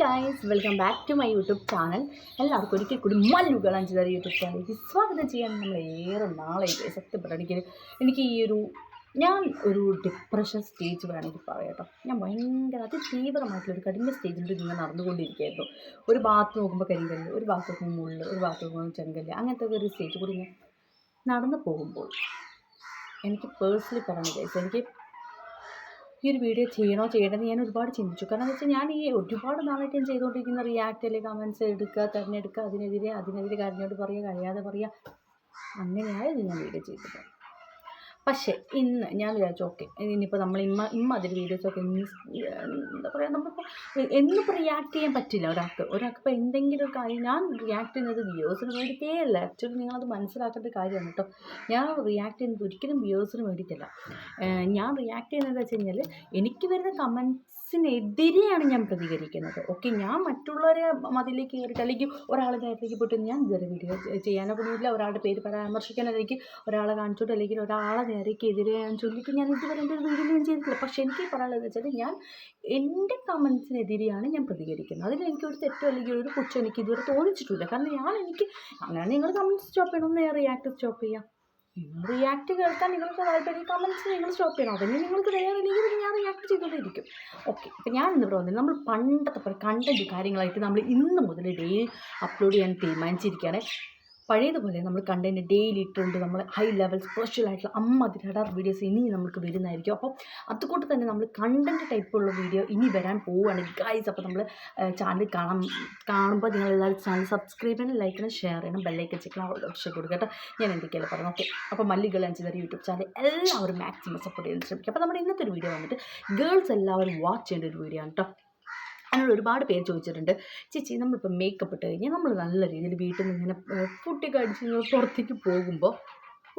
Guys welcome back to my YouTube channel എല്ലാവർക്കും ഒരിക്കൽ കൂടി മല്ലുകൾ അഞ്ചുതര യൂട്യൂബ് ചാനലിലേക്ക് സ്വാഗതം ചെയ്യാൻ നമ്മൾ ഏറെ നാളായിട്ട് സത്യപ്പെട്ട എനിക്ക് ഈ ഒരു ഞാൻ ഒരു ഡിപ്രഷൻ സ്റ്റേജ് വേണമെങ്കിൽ പറയാം കേട്ടോ. ഞാൻ ഭയങ്കര അതിതീവ്രമായിട്ടുള്ള ഒരു കഠിന സ്റ്റേജിലൂടെ ഇങ്ങനെ നടന്നുകൊണ്ടിരിക്കുകയായിരുന്നു. ഒരു ഭാഗത്ത് നോക്കുമ്പോൾ കരിങ്കല്ല് ഒരു ഭാഗത്ത് നോക്കുമ്പോൾ മുള്ള് ഒരു ഭാഗത്ത് നോക്കുമ്പോൾ ചെങ്കല്ല് അങ്ങനത്തെ ഒരു സ്റ്റേജ് കൂടി ഞാൻ നടന്നു പോകുമ്പോൾ എനിക്ക് പേഴ്സണലി പറഞ്ഞു എനിക്ക് ഈ ഒരു വീഡിയോ ചെയ്യണോ ചെയ്യണമെന്ന് ഞാൻ ഒരുപാട് ചിന്തിച്ചു. കാരണം എന്ന് വെച്ചാൽ ഞാൻ ഈ ഒരുപാട് നാളായിട്ട് ഞാൻ ചെയ്തുകൊണ്ടിരിക്കുന്ന റിയാക്റ്റ് അല്ലെങ്കിൽ കമൻസ് എടുക്കുക തിരഞ്ഞെടുക്കുക അതിനെതിരെ അതിനെതിരെ കാര്യങ്ങളോട് പറയുക കഴിയാതെ പറയുക അങ്ങനെയായിരുന്നു ഞാൻ വീഡിയോ ചെയ്തത്. പക്ഷേ ഇന്ന് ഞാൻ വിചാരിച്ചു ഓക്കെ ഇനിയിപ്പോൾ നമ്മൾ ഇമ്മ ഇമ്മ അതിൽ വീഡിയോസൊക്കെ എന്താ പറയുക നമ്മളിപ്പോൾ എന്നിപ്പോൾ റിയാക്ട് ചെയ്യാൻ പറ്റില്ല ഒരാൾക്ക്. ഒരാൾക്ക് ഇപ്പോൾ എന്തെങ്കിലും ഒരു കാര്യം ഞാൻ റിയാക്ട് ചെയ്യുന്നത് വ്യൂസിന് വേണ്ടിയിട്ടേ അല്ല ആക്ച്വലി നിങ്ങളത് മനസ്സിലാക്കേണ്ട കാര്യമാണ് കേട്ടോ. ഞാൻ റിയാക്ട് ചെയ്യുന്നത് ഒരിക്കലും വ്യൂസിന് വേണ്ടിയിട്ടല്ല. ഞാൻ റിയാക്ട് ചെയ്യുന്നത് വെച്ച് കഴിഞ്ഞാൽ എനിക്ക് വരുന്ന കമൻസിനെതിരെയാണ് ഞാൻ പ്രതികരിക്കുന്നത്. ഓക്കെ ഞാൻ മറ്റുള്ളവരെ മതിലേക്ക് കയറിയിട്ട് അല്ലെങ്കിൽ ഒരാളെ നേരത്തേക്ക് പോയിട്ട് ഞാൻ ഇതുവരെ വീഡിയോ ചെയ്യാനോ പോകുന്നില്ല ഒരാളുടെ പേര് പരാമർശിക്കാനോ അല്ലെങ്കിൽ ഒരാളെ കാണിച്ചോട്ട് അല്ലെങ്കിൽ ഒരാളെ നേരേക്ക് എതിരെ ഞാൻ ചൊല്ലിയിട്ട് ഞാൻ ഇതുവരെ എന്റെ വീഡിയോ ഞാൻ ചെയ്തിട്ടില്ല. പക്ഷേ എനിക്ക് പറയാനുള്ളത് വെച്ചാൽ ഞാൻ എന്റെ കമൻസിനെതിരെയാണ് ഞാൻ പ്രതികരിക്കുന്നത്. അതിൽ എനിക്കൊരു തെറ്റോ അല്ലെങ്കിൽ ഒരു പുച്ഛം എനിക്ക് ഇതുവരെ തോന്നിച്ചിട്ടില്ല. കാരണം ഞാൻ എനിക്ക് അങ്ങനെ നിങ്ങൾ കമൻസ് സ്റ്റോപ്പ് ചെയ്യണം ഞാൻ റിയാക്ട് സ്റ്റോപ്പ് ചെയ്യാം. നിങ്ങൾ റിയാക്ട് കേൾക്കാൻ നിങ്ങൾക്ക് താല്പര്യം കമൻസ് നിങ്ങൾ സ്റ്റോപ്പ് ചെയ്യണം. അതിന് നിങ്ങൾക്ക് വേറെ ഇല്ലെങ്കിൽ ഞാൻ റിയാക്ട് ചെയ്തുകൊണ്ടിരിക്കും ഓക്കെ അപ്പം ഞാൻ ഇന്നിവിടെ വന്നത് നമ്മൾ പണ്ടത്തെ പോലെ കണ്ടന്റ് കാര്യങ്ങളായിട്ട് നമ്മൾ ഇന്ന് മുതൽ ഡെയിലി അപ്ലോഡ് ചെയ്യാൻ തീരുമാനിച്ചിരിക്കുകയാണ്. പഴയതുപോലെ നമ്മൾ കണ്ടന്റ് ഡെയിലി ഇട്ടുകൊണ്ട് നമ്മൾ ഹൈ ലെവൽ സ്പെഷ്യൽ ആയിട്ടുള്ള അമ്മ അതിരടാർ വീഡിയോസ് ഇനി നമുക്ക് വരുന്നതായിരിക്കും. അപ്പോൾ അതുകൊണ്ട് തന്നെ നമ്മൾ കണ്ടന്റ് ടൈപ്പുള്ള വീഡിയോ ഇനി വരാൻ പോവുകയാണ് ഗൈസ് അപ്പോൾ നമ്മൾ ചാനൽ കാണാൻ കാണുമ്പോൾ നിങ്ങൾ എല്ലാവരും ചാനൽ സബ്സ്ക്രൈബ് ചെയ്യണം ലൈക്ക് ചെയ്യണം ഷെയർ ചെയ്യണം ബെല്ലൈക്കൻ ചെയ്യണം ഓപ്ഷൻ കൊടുക്കുക കേട്ടോ. ഞാൻ എന്തൊക്കെയല്ല പറഞ്ഞു ഓക്കെ അപ്പോൾ മല്ലികൾ അഞ്ചുതര യൂട്യൂബ് ചാനൽ എല്ലാവരും മാക്സിമം സപ്പോർട്ട് ചെയ്യാൻ ശ്രമിക്കുക. അപ്പോൾ നമ്മുടെ ഇന്നത്തെ ഒരു വീഡിയോ വന്നിട്ട് ഗേൾസ് എല്ലാവരും വാച്ച് ചെയ്യേണ്ട ഒരു വീഡിയോ ആണ് കേട്ടോ. എന്നോട് ഒരുപാട് പേര് ചോദിച്ചിട്ടുണ്ട്. ചേച്ചി നമ്മളിപ്പോൾ മേക്കപ്പ് ഇട്ട് കഴിഞ്ഞാൽ നമ്മൾ നല്ല രീതിയിൽ വീട്ടിൽ നിന്ന് ഇങ്ങനെ ഫുഡൊക്കെ അടിച്ച് ഇങ്ങനെ പുറത്തേക്ക് പോകുമ്പോൾ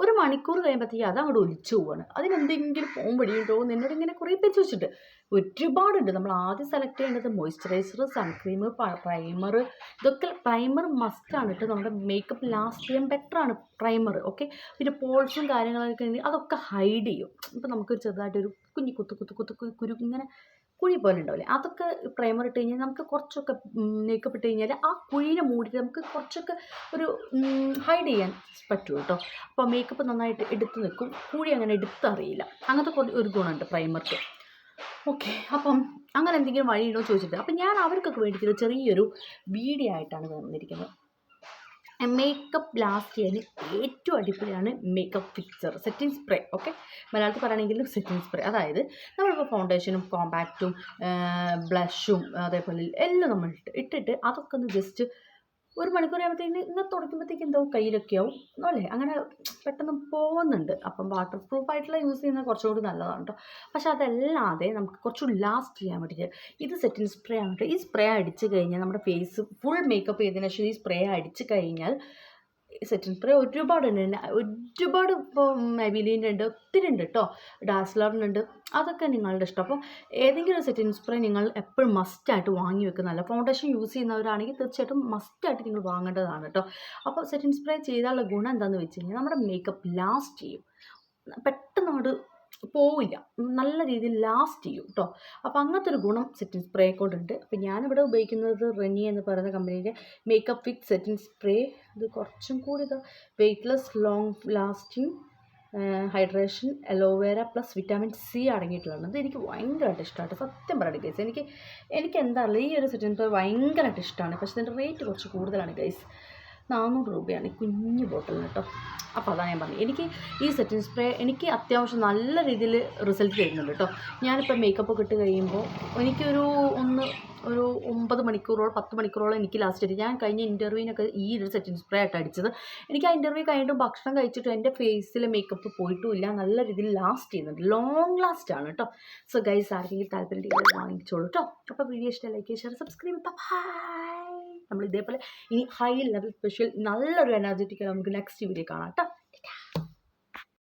ഒരു മണിക്കൂർ കഴിയുമ്പോഴത്തേക്ക് അത് അങ്ങോട്ട് ഒലിച്ചു പോവാണ്. അതിനെന്തെങ്കിലും പോകാൻ വഴിയുണ്ടോ എന്ന് എന്നോട് ഇങ്ങനെ കുറേ പേര് ചോദിച്ചിട്ടുണ്ട്. ഒരുപാടുണ്ട്. നമ്മൾ ആദ്യം സെലക്ട് ചെയ്യേണ്ടത് മോയ്സ്ചറൈസർ സൺക്രീം പ്രൈമർ ഇതൊക്കെ പ്രൈമർ മസ്റ്റാണ് കേട്ടോ. നമ്മുടെ മേക്കപ്പ് ലാസ്റ്റ് ചെയ്യാൻ ആണ് പ്രൈമർ ഓക്കെ പിന്നെ പോൾസും കാര്യങ്ങളൊക്കെ അതൊക്കെ ഹൈഡ് ചെയ്യും. ഇപ്പം നമുക്കൊരു ചെറുതായിട്ടൊരു കുഞ്ഞി കുത്തു കുത്തു കുത്തു കുരു ഇങ്ങനെ കുഴി പോലെ ഉണ്ടാവില്ലേ? അതൊക്കെ പ്രൈമർ ഇട്ട് കഴിഞ്ഞാൽ നമുക്ക് കുറച്ചൊക്കെ മേക്കപ്പ് ഇട്ട് കഴിഞ്ഞാൽ ആ കുഴീനെ മൂടിയിട്ട് നമുക്ക് കുറച്ചൊക്കെ ഒരു ഹൈഡ് ചെയ്യാൻ പറ്റും കേട്ടോ അപ്പോൾ മേക്കപ്പ് നന്നായിട്ട് എടുത്ത് നിൽക്കും കുഴി അങ്ങനെ എടുത്തറിയില്ല. അങ്ങനത്തെ കുറച്ച് ഒരു ഗുണമുണ്ട് പ്രൈമർക്ക് ഓക്കെ അപ്പം അങ്ങനെ എന്തെങ്കിലും വഴിയുണ്ടോ ചോദിച്ചിട്ട്. അപ്പം ഞാൻ അവർക്കൊക്കെ വേണ്ടിയിട്ട് ചെറിയൊരു വീഡിയോ ആയിട്ടാണ് വന്നിരിക്കുന്നത്. മേക്കപ്പ് ലാസ്റ്റ് ചെയ്യാൻ ഏറ്റവും അടിപൊളിയാണ് makeup fixer setting spray okay മലയാളത്തിൽ പറയുകയാണെങ്കിൽ സെറ്റിംഗ് സ്പ്രേ അതായത് നമ്മളിപ്പോൾ ഫൗണ്ടേഷനും കോമ്പാക്റ്റും ബ്ലഷും അതേപോലെ എല്ലാം നമ്മൾ ഇട്ട് ഇട്ടിട്ട് അതൊക്കെ ഒന്ന് ജസ്റ്റ് ഒരു മണിക്കൂർ ആകുമ്പോഴത്തേക്ക് ഇങ്ങനെ തുടയ്ക്കുമ്പോഴത്തേക്ക് എന്തോ കയ്യിലൊക്കെ ആവും. അല്ലേ? അങ്ങനെ പെട്ടെന്ന് പോകുന്നുണ്ട്. അപ്പം വാട്ടർ പ്രൂഫ് ആയിട്ടുള്ള യൂസ് ചെയ്യുന്നത് കുറച്ചുകൂടി നല്ലതാണ് കേട്ടോ പക്ഷെ അതല്ലാതെ നമുക്ക് കുറച്ചുകൂടി ലാസ്റ്റ് ചെയ്യാൻ വേണ്ടിയിട്ട് ഇത് സെറ്റിംഗ് സ്പ്രേ ആണ് ഈ സ്പ്രേ അടിച്ച് കഴിഞ്ഞാൽ നമ്മുടെ ഫേസ് ഫുൾ മേക്കപ്പ് ചെയ്തതിന് ശേഷം ഈ സ്പ്രേ അടിച്ച് കഴിഞ്ഞാൽ സെറ്റിംഗ് സ്പ്രേ ഒരുപാട് ഉണ്ട് ഒരുപാട് ഇപ്പോൾ മെബിലിന്റെ ഉണ്ട് ഒത്തിരി ഉണ്ട് കേട്ടോ ഡാസ്ലറിനുണ്ട് അതൊക്കെ നിങ്ങളുടെ ഇഷ്ടം. അപ്പോൾ ഏതെങ്കിലും ഒരു സെറ്റിൻ സ്പ്രേ നിങ്ങൾ എപ്പോഴും മസ്റ്റായിട്ട് വാങ്ങി വെക്കുന്നതല്ല. ഫൗണ്ടേഷൻ യൂസ് ചെയ്യുന്നവരാണെങ്കിൽ തീർച്ചയായിട്ടും മസ്റ്റായിട്ട് നിങ്ങൾ വാങ്ങേണ്ടതാണ് കേട്ടോ അപ്പോൾ സെറ്റിൻ സ്പ്രേ ചെയ്താലുള്ള ഗുണം എന്താണെന്ന് വെച്ച് കഴിഞ്ഞാൽ നമ്മുടെ മേക്കപ്പ് ലാസ്റ്റ് ചെയ്യും. പെട്ടെന്ന് പോവില്ല. നല്ല രീതിയിൽ ലാസ്റ്റ് ചെയ്യും കേട്ടോ അപ്പോൾ അങ്ങനത്തെ ഒരു ഗുണം സെറ്റിൻ സ്പ്രേ കൊണ്ടുണ്ട് അപ്പോൾ ഞാനിവിടെ ഉപയോഗിക്കുന്നത് റെനി എന്ന് പറയുന്ന കമ്പനിയുടെ മേക്കപ്പ് വിത്ത് സെറ്റിൻ സ്പ്രേ ഇത് കുറച്ചും കൂടി ഇത്. Weightless long lasting hydration aloe vera plus vitamin C അടങ്ങിയിട്ടുള്ളതാണ്. ഇത് എനിക്ക് ഭയങ്കരമായിട്ട് ഇഷ്ടമായിട്ട് സത്യം പറയട്ടെ ഗൈസ് എനിക്ക് എനിക്ക് എന്താ ഈ ഒരു സെറ്റിൻ സ്പ്രേ ഭയങ്കരമായിട്ട് ഇഷ്ടമാണ്. പക്ഷേ ഇതിന്റെ റേറ്റ് കുറച്ച് കൂടുതലാണ് ഗൈസ് നാനൂറ് രൂപയാണ് ഈ കുഞ്ഞു ബോട്ടിൽ കേട്ടോ. അപ്പോൾ അതാണ് ഞാൻ പറഞ്ഞത് എനിക്ക് ഈ സെറ്റിംഗ് സ്പ്രേ എനിക്ക് അത്യാവശ്യം നല്ല രീതിയിൽ റിസൾട്ട് തരുന്നുണ്ട് കേട്ടോ. ഞാനിപ്പോൾ മേക്കപ്പ് ഒക്കെ ഇട്ട് കഴിയുമ്പോൾ എനിക്കൊരു ഒന്ന് ഒരു ഒമ്പത് മണിക്കൂറോളം പത്ത് മണിക്കൂറോളം എനിക്ക് ലാസ്റ്റ് ആയിട്ട് ഞാൻ കഴിഞ്ഞ ഇന്റർവ്യൂവിനൊക്കെ ഈ ഒരു സെറ്റിംഗ് സ്പ്രേ ആയിട്ട് അടിച്ചത്. എനിക്ക് ആ ഇന്റർവ്യൂ കഴിഞ്ഞിട്ട് ഭക്ഷണം കഴിച്ചിട്ട് എന്റെ ഫേസിൽ മേക്കപ്പ് പോയിട്ടുമില്ല. നല്ല രീതിയിൽ ലാസ്റ്റ് ചെയ്യുന്നുണ്ട്. ലോങ് ലാസ്റ്റ് ആണ് കേട്ടോ സോ ഗൈസ് ആർക്കെങ്കിലും താല്പര്യം വാങ്ങിച്ചോളൂ കേട്ടോ അപ്പോൾ വീഡിയോ ഇഷ്ടം ലൈക്ക് ഷെയർ സബ്സ്ക്രൈബ് നമ്മൾ ഇതേപോലെ ഇനി ഹൈ ലെവൽ സ്പെഷ്യൽ നല്ലൊരു എനർജറ്റിക്കൽ നമുക്ക് നെക്സ്റ്റ് വീഡിയോ കാണാം കേട്ടോ